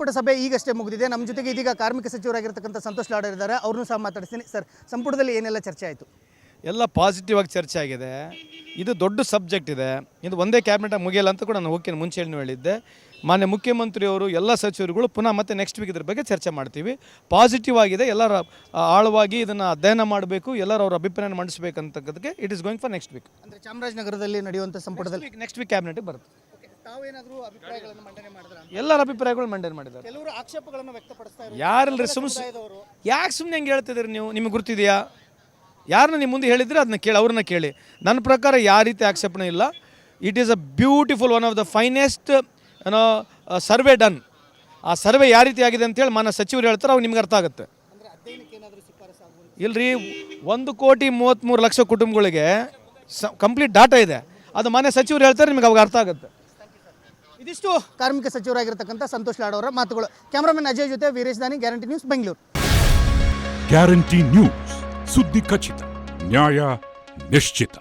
ಸಂಪುಟ ಸಭೆ ಈಗಷ್ಟೇ ಮುಗಿದಿದೆ. ನಮ್ಮ ಜೊತೆಗೆ ಇದೀಗ ಕಾರ್ಮಿಕ ಸಚಿವರಾಗಿರ್ತಕ್ಕಂಥ ಸಂತೋಷ್ ಲಾಡ್ ಇದ್ದಾರೆ. ಅವ್ರನ್ನೂ ಸಹ ಮಾತಾಡಿಸ್ತೀನಿ. ಸರ್ ಸಂಪುಟದಲ್ಲಿ ಏನೆಲ್ಲ ಚರ್ಚೆ ಆಯಿತು? ಎಲ್ಲ ಪಾಸಿಟಿವ್ ಆಗಿ ಚರ್ಚೆ ಆಗಿದೆ. ಇದು ದೊಡ್ಡ ಸಬ್ಜೆಕ್ಟ್ ಇದೆ. ಇದು ಒಂದೇ ಕ್ಯಾಬಿನೆಟ್ ಮುಗಿಯಲ್ಲ ಅಂತ ಕೂಡ ನಾನು ಓಕೆ ಮುಂಚೆ ಹೇಳಿ ಹೇಳಿದ್ದೆ. ಮಾನ್ಯ ಮುಖ್ಯಮಂತ್ರಿಯವರು ಎಲ್ಲ ಸಚಿವರುಗಳು ಪುನಃ ಮತ್ತೆ ನೆಕ್ಸ್ಟ್ ವೀಕ್ ಇದ್ರ ಬಗ್ಗೆ ಚರ್ಚೆ ಮಾಡ್ತೀವಿ. ಪಾಸಿಟಿವ್ ಆಗಿದೆ. ಎಲ್ಲರ ಆಳವಾಗಿ ಇದನ್ನು ಅಧ್ಯಯನ ಮಾಡಬೇಕು. ಎಲ್ಲರೂ ಅವರ ಅಭಿಪ್ರಾಯ ಮಂಡಿಸಬೇಕಂತಕ್ಕದಕ್ಕೆ it is going for next week ಅಂದರೆ ಚಾಮರಾಜನಗರದಲ್ಲಿ ನಡೆಯುವಂಥ ಸಂಪುಟದಲ್ಲಿ ನೆಕ್ಸ್ಟ್ ವೀಕ್ ಕ್ಯಾಬಿನೆಟ್ ಬರುತ್ತೆ. ತಾವೇನಾದರೂ ಅಭಿಪ್ರಾಯಗಳನ್ನು ಮಂಡನೆ ಮಾಡಿದ್ರ? ಎಲ್ಲರ ಅಭಿಪ್ರಾಯಗಳು ಮಂಡನೆ ಮಾಡಿದ್ದಾರೆ. ಕೆಲವರು ಆಕ್ಷೇಪಗಳನ್ನು ವ್ಯಕ್ತಪಡಿಸ್ತಾ ಇದ್ದಾರೆ ಯಾರಿಲ್ರಿ ಸುಮ್ ಯಾಕೆ ಸುಮ್ಮನೆ ಹಂಗೆ ಹೇಳ್ತಿದ್ದೀರಿ ನೀವು? ನಿಮಗೆ ಗುರ್ತಿದೆಯಾ? ಯಾರನ್ನ ನಿಮ್ಮ ಮುಂದೆ ಹೇಳಿದ್ರೆ ಅದನ್ನ ಕೇಳಿ ಅವ್ರನ್ನ ಕೇಳಿ. ನನ್ನ ಪ್ರಕಾರ ಯಾವ ರೀತಿ ಆಕ್ಷೇಪಣೆ ಇಲ್ಲ. It is a beautiful one of the finest ಏನೋ ಸರ್ವೆ ಡನ್ ಆ ಸರ್ವೆ ಯಾವ ರೀತಿ ಆಗಿದೆ ಅಂತೇಳಿ ಮಾನ್ಯ ಸಚಿವರು ಹೇಳ್ತಾರೆ ಅವು ನಿಮ್ಗೆ ಅರ್ಥ ಆಗುತ್ತೆ. ಇಲ್ರಿ ಒಂದು ಕೋಟಿ ಮೂವತ್ತ್ಮೂರು ಲಕ್ಷ ಕುಟುಂಬಗಳಿಗೆ ಸ ಕಂಪ್ಲೀಟ್ ಡಾಟಾ ಇದೆ. ಅದು ಮಾನ್ಯ ಸಚಿವರು ಹೇಳ್ತಾರೆ ನಿಮ್ಗೆ ಅವಾಗ ಅರ್ಥ ಆಗುತ್ತೆ. ಇದಿಷ್ಟು ಕಾರ್ಮಿಕ ಸಚಿವರಾಗಿರ್ತಕ್ಕಂಥ ಸಂತೋಷ್ ಲಾಡ್ ಅವರ ಮಾತುಗಳು. ಕ್ಯಾಮ್ರಾಮನ್ ಅಜಯ್ ಜೊತೆ Veeresh Dani, guarantee news Bengaluru. Guarantee news, ಸುದ್ದಿ ಖಚಿತ, ನ್ಯಾಯ ನಿಶ್ಚಿತ.